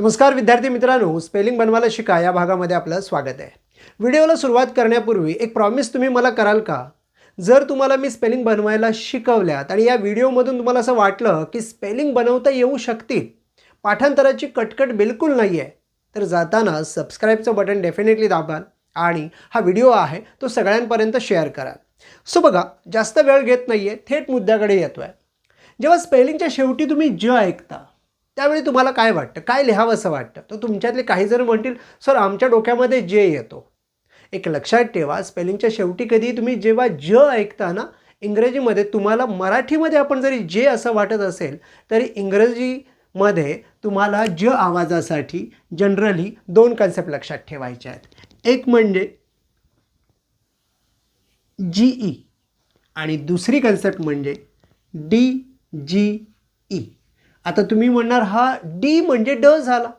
नमस्कार विद्यार्थी मित्रांनो स्पेलिंग बनवायला शिका या भागामध्ये आपलं स्वागत आहे. व्हिडिओला सुरुवात करण्यापूर्वी एक प्रॉमिस तुम्ही मला कराल का? जर तुम्हाला मी स्पेलिंग बनवायला शिकवल्यात आणि या व्हिडिओमधून तुम्हाला असं वाटलं की स्पेलिंग बनवता येऊ शकतील पाठांतराची कटकट बिलकुल नाही आहे तर जाताना सबस्क्राईबचं बटन डेफिनेटली दाबाल आणि हा व्हिडिओ आहे तो सगळ्यांपर्यंत शेअर कराल सो बघा जास्त वेळ घेत नाही आहे थेट मुद्द्याकडे येतो आहे जेव्हा स्पेलिंगच्या शेवटी तुम्ही ज ऐकता त्यावेळी तुम्हाला काय वाटतं? काय लिहावं असं वाटतं? तर तुमच्यातले काही जण म्हणतील सर आमच्या डोक्यामध्ये जे येतो. एक लक्षात ठेवा स्पेलिंगच्या शेवटी कधी तुम्ही जेव्हा ज ऐकता ना इंग्रजीमध्ये तुम्हाला मराठीमध्ये आपण जरी जे असं वाटत असेल तरी इंग्रजीमध्ये तुम्हाला ज आवाजासाठी जनरली दोन कन्सेप्ट लक्षात ठेवायचे आहेत. एक म्हणजे जी ई आणि दुसरी कन्सेप्ट म्हणजे डी जी ई. आता तुम्ही म्हणणार हा डी म्हणजे ड झाला.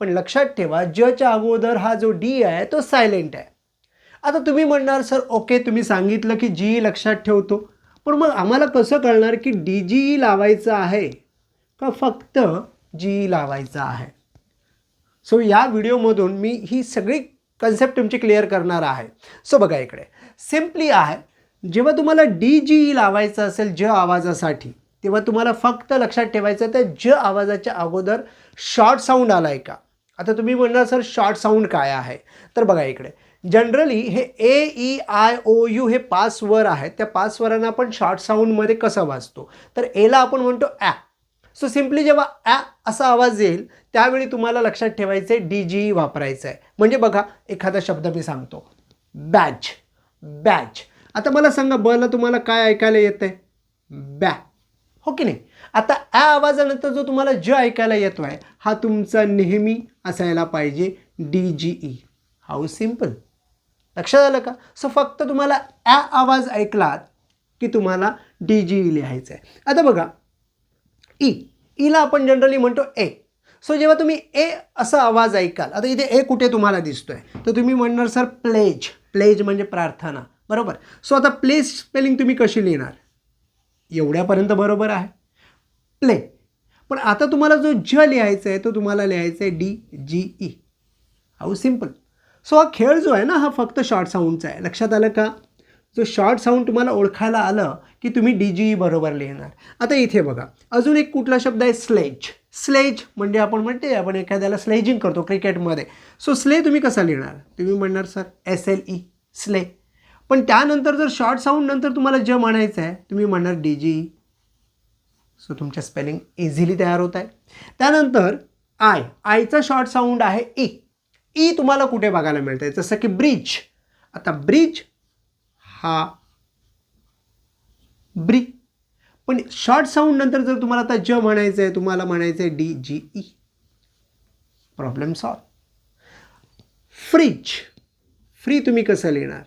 पण लक्षात ठेवा जच्या अगोदर हा जो डी आहे तो सायलेंट आहे. आता तुम्ही म्हणणार सर ओके तुम्ही सांगितलं की जी लक्षात ठेवतो. पण मग आम्हाला कसं कळणार की डी जी ई लावायचं आहे का फक्त जी ई लावायचं आहे? सो या व्हिडिओमधून मी ही सगळी कन्सेप्ट तुमची क्लिअर करणार आहे. सो बघा इकडे. सिम्पली आहे जेव्हा तुम्हाला डी जी ई लावायचं असेल ज आवाजासाठी तेव्हा तुम्हाला फक्त लक्षात ठेवायचं तर ज आवाजाच्या अगोदर शॉर्ट साऊंड आला आहे का? आता तुम्ही म्हणणार सर शॉर्ट साऊंड काय आहे? तर बघा इकडे. जनरली हे A E I O U हे पाच स्वर आहेत. त्या पाच स्वरांना आपण शॉर्ट साऊंडमध्ये कसं वाचतो तर एला आपण म्हणतो ॲ सो सिम्पली जेव्हा ॲ असा आवाज येईल त्यावेळी तुम्हाला लक्षात ठेवायचं आहे डी जी वापरायचं आहे म्हणजे बघा एखादा शब्द मी सांगतो. बॅच. बॅच. आता मला सांगा बला तुम्हाला काय ऐकायला येतं आहे बॅ. हो की नाही? आता ॲ आवाजानंतर जो तुम्हाला ज ऐकायला येतो आहे हा तुमचा नेहमी असायला पाहिजे D G E how simple लक्षात आलं का? सो फक्त तुम्हाला ॲ आवाज ऐकलात की तुम्हाला डी जी ई लिहायचं आहे आता बघा e. e ई ईला आपण जनरली म्हणतो ए सो जेव्हा तुम्ही ए असा आवाज ऐकाल आता इथे ए कुठे तुम्हाला दिसतोय? तर तुम्ही म्हणणार सर प्लेज प्लेज म्हणजे प्रार्थना. बरोबर? सो आता प्लेज स्पेलिंग तुम्ही कशी लिहिणार? एवढ्यापर्यंत बरोबर आहे? प्ले पण आता तुम्हाला जो ज लिहायचा आहे तो तुम्हाला लिहायचा आहे D G E. How simple so हा खेळ जो आहे ना हा फक्त शॉर्ट साऊंडचा आहे. लक्षात आलं का? जो शॉर्ट साऊंड तुम्हाला ओळखायला आलं की तुम्ही डी जी ई बरोबर लिहिणार. आता इथे बघा. अजून एक कुठला शब्द आहे? स्लेज. स्लेज म्हणजे आपण म्हणते आपण एखाद्याला स्लेजिंग करतो क्रिकेटमध्ये. सो स्ले तुम्ही कसा लिहिणार? तुम्ही म्हणणार sir S L E. Slay. पण त्यानंतर जर शॉर्ट साऊंड नंतर तुम्हाला ज म्हणायचं आहे तुम्ही म्हणणार डी जी सो तुमच्या स्पेलिंग इझिली तयार होत आहे. त्यानंतर आय आयचा शॉर्ट साऊंड आहे ई ई तुम्हाला कुठे बघायला मिळतं आहे जसं की ब्रिज आता ब्रिज हा ब्री पण शॉर्ट साऊंड नंतर जर तुम्हाला आता ज म्हणायचं आहे तुम्हाला म्हणायचं आहे D G E problem solve fridge free तुम्ही कसं लिहिणार?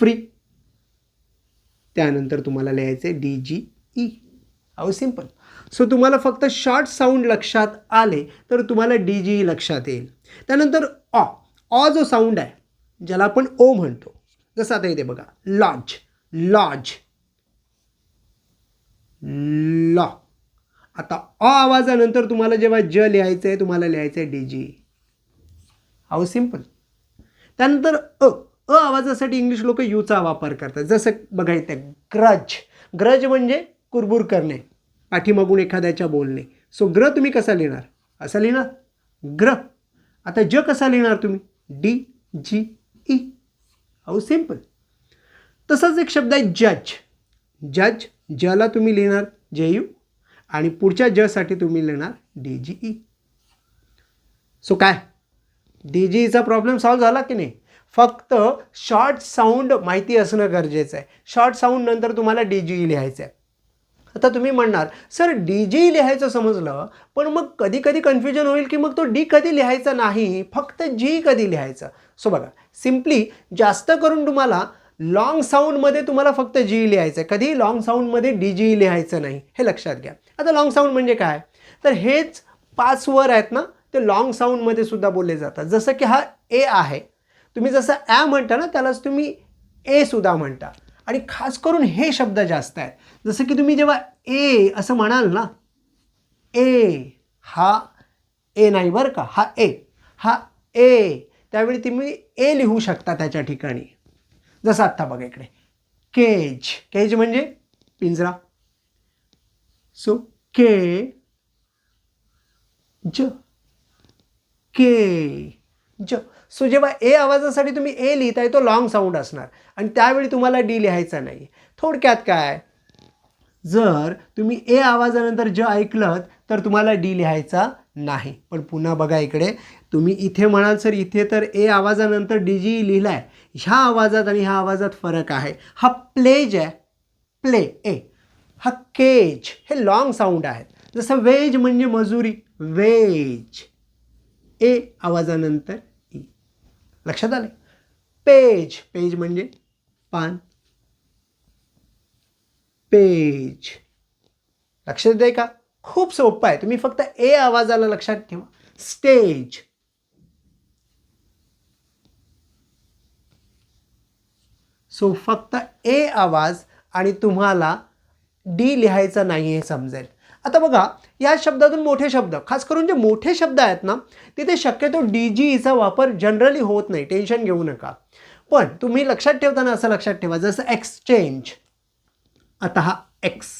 फ्री त्यानंतर तुम्हाला लिहायचं आहे D G E how simple so तुम्हाला फक्त शॉर्ट साऊंड लक्षात आले तर तुम्हाला डी जी लक्षात येईल. त्यानंतर ऑ ऑ जो साऊंड आहे ज्याला आपण ओ म्हणतो. जसं आता येते बघा. लॉज लॉज लॉ आता अ आवाजानंतर तुम्हाला जेव्हा ज लिहायचं आहे तुम्हाला लिहायचं आहे डी जी हाऊ सिंपल त्यानंतर अ. अ आवाजासाठी इंग्लिश लोक यूचा वापर करतात. जसं बघा इथे ग्रज. ग्रज म्हणजे कुरबुर करणे पाठीमागून एखाद्याच्या बोलणे. सो ग्र तुम्ही कसा लिहिणार? असा लिहिणार? ग्र. आता ज कसा लिहिणार तुम्ही? D G E. How simple तसाच एक शब्द आहे जज. जज जला तुम्ही लिहिणार जे यू आणि पुढच्या जसाठी तुम्ही लिहिणार डी जी ई. सो काय? डी जी ईचा प्रॉब्लेम सॉल्व झाला की नाही? फक्त शॉर्ट साऊंड माहिती असणं गरजेचं आहे. शॉर्ट साऊंड नंतर तुम्हाला डी जी ई लिहायचं आहे आता तुम्ही म्हणणार सर डी जी लिहायचं समजलं पण मग कधी कधी कन्फ्युजन होईल की मग तो डी कधी लिहायचा नाही फक्त जी कधी लिहायचं? सो बघा सिम्पली जास्त करून तुम्हाला लॉंग साऊंडमध्ये तुम्हाला फक्त जी लिहायचं आहे कधी लॉंग साऊंडमध्ये डी जी लिहायचं नाही. हे लक्षात घ्या. आता लॉंग साऊंड म्हणजे काय? तर हेच पाच वर आहेत ना ते लॉंग साऊंडमध्ये सुद्धा बोलले जातात. जसं की हा ए आहे. तुम्ही जसं ॲ म्हणता ना त्यालाच तुम्ही ए सुद्धा म्हणता. आणि खास करून हे शब्द जास्त आहेत. जसं की तुम्ही जेव्हा ए असं म्हणाल ना ए हा ए नाही बरं का हा ए हा ए त्यावेळी तुम्ही ए लिहू शकता त्याच्या ठिकाणी. जसं आत्ता बघा इकडे. केज केज म्हणजे पिंजरा. सो के ज के ज. सो जेव्हा ए आवाजासाठी तुम्ही ए लिहिताय तो लॉंग साऊंड असणार. आणि त्यावेळी तुम्हाला डी लिहायचा नाही. थोडक्यात काय? जर तुम्ही ए आवाजानंतर ज ऐकलं तर तुम्हाला डी लिहायचा नाही. पण पुन्हा बघा इकडे. तुम्ही इथे म्हणाल सर इथे तर ए आवाजानंतर डी जी लिहिला आहे ह्या आवाजात आणि ह्या आवाजात फरक आहे. हा प्लेज आहे. प्ले ए हा केज हे लॉंग साऊंड आहेत जसं वेज म्हणजे मजुरी. वेज ए आवाजानंतर लक्षात आले? पेज. पेज म्हणजे पान. पेज. लक्षात येते का? खूप सोपं आहे. तुम्ही फक्त ए आवाजाला लक्षात ठेवा. स्टेज. सो फक्त ए आवाज आणि तुम्हाला डी लिहायचा नाही हे समजेल. आता बघा या शब्दातून मोठे शब्द खास करून जे मोठे शब्द आहेत ना तिथे शक्यतो डी जी ईचा वापर जनरली होत नाही. टेन्शन घेऊ नका. पण तुम्ही लक्षात ठेवताना असं लक्षात ठेवा जसं एक्सचेंज आता हा एक्स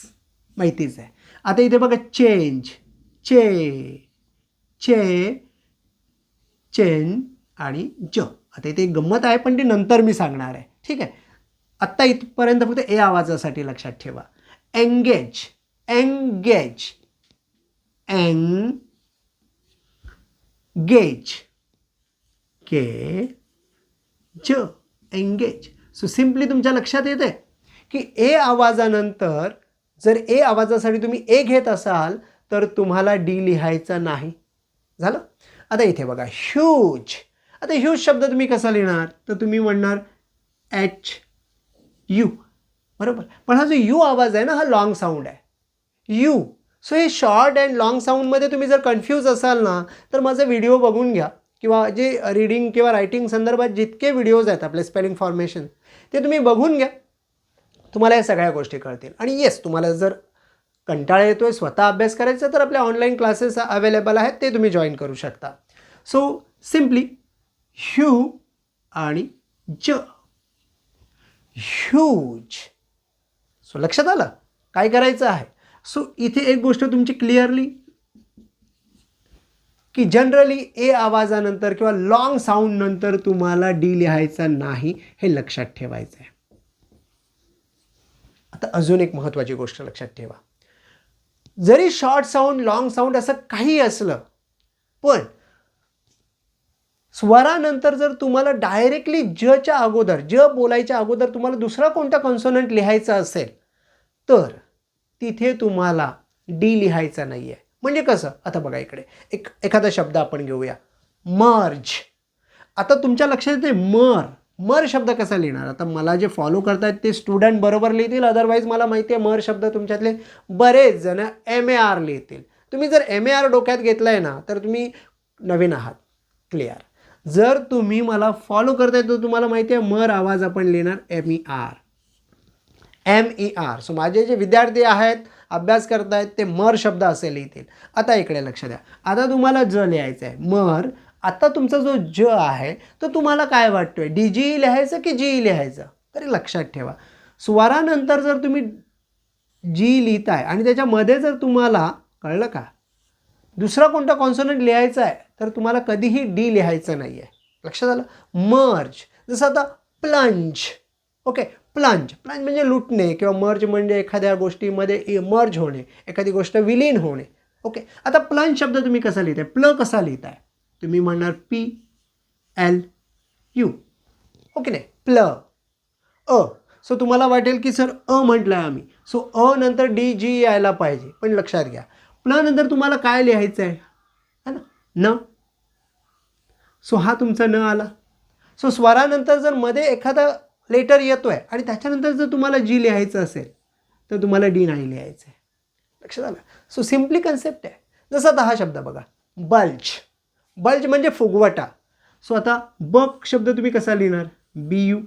माहितीच आहे. आता इथे बघा चेंज चे चे चेन आणि ज. आता इथे गंमत आहे पण ती नंतर मी सांगणार आहे. ठीक आहे? आत्ता इथपर्यंत फक्त ए आवाजासाठी लक्षात ठेवा. एंगेज एंगेज एंग गेज के ज एंगेज सो सिम्पली तुमच्या लक्षात येते की ए आवाजानंतर जर ए आवाजासाठी तुम्ही ए घेत असाल तर तुम्हाला डी लिहायचा नाही. झालं? आता इथे बघा ह्यूज आता ह्यूज शब्द तुम्ही कसा लिहिणार? तर तुम्ही म्हणणार एच यू बरोबर? पण हा जो यू आवाज आहे ना हा लाँग साऊंड आहे. यू. सो हे शॉर्ट अँड लॉंग साऊंडमध्ये तुम्ही जर कन्फ्यूज असाल ना तर माझा व्हिडिओ बघून घ्या. किंवा जे रीडिंग किंवा रायटिंग संदर्भात जितके व्हिडिओज आहेत आपले स्पेलिंग फॉर्मेशन ते तुम्ही बघून घ्या. तुम्हाला या सगळ्या गोष्टी कळतील. आणि येस तुम्हाला जर कंटाळा येतो आहे स्वतः अभ्यास करायचा तर आपल्या ऑनलाईन क्लासेस अवेलेबल आहेत ते तुम्ही जॉईन करू शकता. सो सिम्पली ह्यू आणि ज. ह्यूज सो लक्षात आलं? काय करायचं आहे? सो इथे एक गोष्ट तुमची क्लिअरली की जनरली ए आवाजानंतर किंवा लॉंग साऊंड नंतर तुम्हाला डी लिहायचा नाही हे लक्षात ठेवायचं आहे आता अजून एक महत्त्वाची गोष्ट लक्षात ठेवा. जरी शॉर्ट साऊंड लॉंग साऊंड असं काही असलं पण स्वरानंतर जर तुम्हाला डायरेक्टली जच्या अगोदर ज बोलायच्या अगोदर तुम्हाला दुसरा कोणता कॉन्सोनंट लिहायचा असेल तर तिथे तुम्हाला डी लिहायचा नाही आहे म्हणजे कसं? आता बघा इकडे. एक एखादा शब्द आपण घेऊया. मर्ज. आता तुमच्या लक्षात येते मर. मर शब्द कसा लिहिणार? आता मला जे फॉलो करतायत ते स्टुडंट बरोबर लिहितील अदरवाईज मला माहिती आहे मर शब्द तुमच्यातले बरेच जण एम ए आर लिहितील. तुम्ही जर एम ए आर डोक्यात घेतला आहे ना तर तुम्ही नवीन आहात. क्लिअर जर तुम्ही मला फॉलो करताय तर तुम्हाला माहिती आहे मर आवाज आपण लिहिणार M E R M E R so माझे जे विद्यार्थी आहेत अभ्यास करतायत ते मर शब्द असे लिहितील आता इकडे लक्ष द्या. आता तुम्हाला ज लिहायचं आहे. मर आता तुमचा जो ज आहे तो तुम्हाला काय वाटतोय? डी जी लिहायचं की जी लिहायचं? तरी लक्षात ठेवा. स्वरानंतर जर तुम्ही जी लिहिताय आणि त्याच्यामध्ये जर तुम्हाला कळलं का? दुसरा कोणता कॉन्सोनंट लिहायचा आहे तर तुम्हाला कधीही डी लिहायचं नाही आहे लक्षात आलं? मर्ज. जसं आता प्लंज ओके प्लंज. प्लंज म्हणजे लुटणे किंवा मर्ज म्हणजे एखाद्या गोष्टीमध्ये मर्ज होणे एखादी गोष्ट विलीन होणे. ओके? आता प्लंज शब्द तुम्ही कसा लिहिताय? प्ल कसा लिहिताय? तुम्ही म्हणणार पी एल यू. ओके नाही? प्ल. अ. सो तुम्हाला वाटेल की सर अ म्हटलं आहे आम्ही. सो अ नंतर डी जी यायला पाहिजे. पण लक्षात घ्या. प्ल नंतर तुम्हाला काय लिहायचं आहे है ना? न. सो हा तुमचा न आला. सो स्वरानंतर जर मध्ये एखादा लेटर येतो आहे आणि त्याच्यानंतर जर तुम्हाला जी लिहायचं असेल तर तुम्हाला डी नाही लिहायचं आहे. लक्षात आलं? सो सिम्पली कन्सेप्ट आहे. जसं आता हा शब्द बघा. बल्ज बल्ज म्हणजे फुगवटा. सो आता बक शब्द तुम्ही कसा लिहिणार? बी यू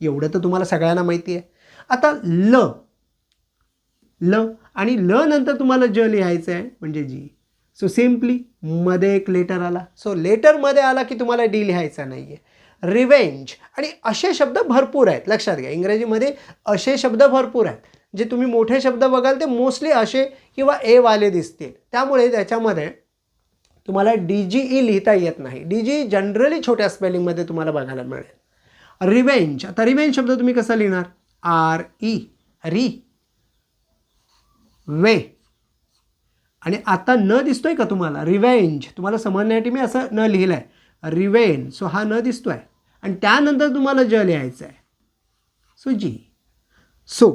एवढं तर तुम्हाला सगळ्यांना माहिती आहे. आता ल. ल. आणि ल नंतर तुम्हाला ज लिहायचं आहे म्हणजे जी सो सिम्पली मध्ये एक लेटर आला. सो लेटरमध्ये आला की तुम्हाला डी लिहायचा नाही आहे रिवेंज आणि असे शब्द भरपूर आहेत. लक्षात घ्या इंग्रजीमध्ये असे शब्द भरपूर आहेत. जे तुम्ही मोठे शब्द बघाल ते मोस्टली असे किंवा ए वाले दिसतील. त्यामुळे त्याच्यामध्ये तुम्हाला डी जी ई लिहिता येत नाही. डी जी जनरली छोट्या स्पेलिंगमध्ये तुम्हाला बघायला मिळेल. रिवेंज आता रिवेंज शब्द तुम्ही कसा लिहिणार? आर ई री वे आणि आता न दिसतोय का तुम्हाला? रिवेंज तुम्हाला समजण्यासाठी मी असं न लिहिलं आहे रिवेन. सो हा न दिसतो आहे आणि त्यानंतर तुम्हाला ज लिहायचं आहे सो जी. सो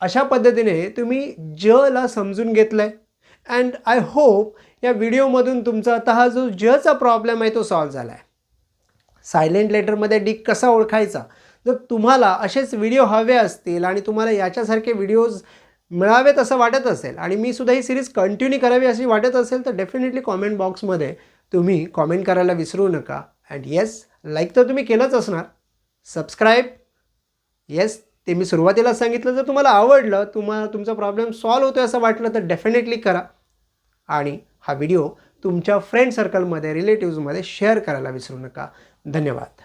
अशा पद्धतीने तुम्ही जला समजून घेतलं आहे अँड आय होप या व्हिडिओमधून तुमचा आता हा जो जचा प्रॉब्लेम आहे तो सॉल्व्ह झाला आहे सायलेंट लेटरमध्ये डी कसा ओळखायचा? जर तुम्हाला असेच व्हिडिओ हवे असतील आणि तुम्हाला याच्यासारखे व्हिडिओज मिळावेत असं वाटत असेल आणि मी सुद्धा ही सिरीज कंटिन्यू करावी अशी वाटत असेल तर डेफिनेटली कॉमेंट बॉक्समध्ये तुम्ही कॉमेंट करायला विसरू नका. अँड येस लाईक तर तुम्ही केलंच असणार. सबस्क्राईब येस ते मी सुरुवातीला सांगितलं जर तुम्हाला आवडलं तुम्हाला तुमचा प्रॉब्लेम सॉल्व्ह होतो असं वाटलं तर डेफिनेटली करा. आणि हा व्हिडिओ तुमच्या फ्रेंड सर्कलमध्ये रिलेटिव्समध्ये शेअर करायला विसरू नका. धन्यवाद.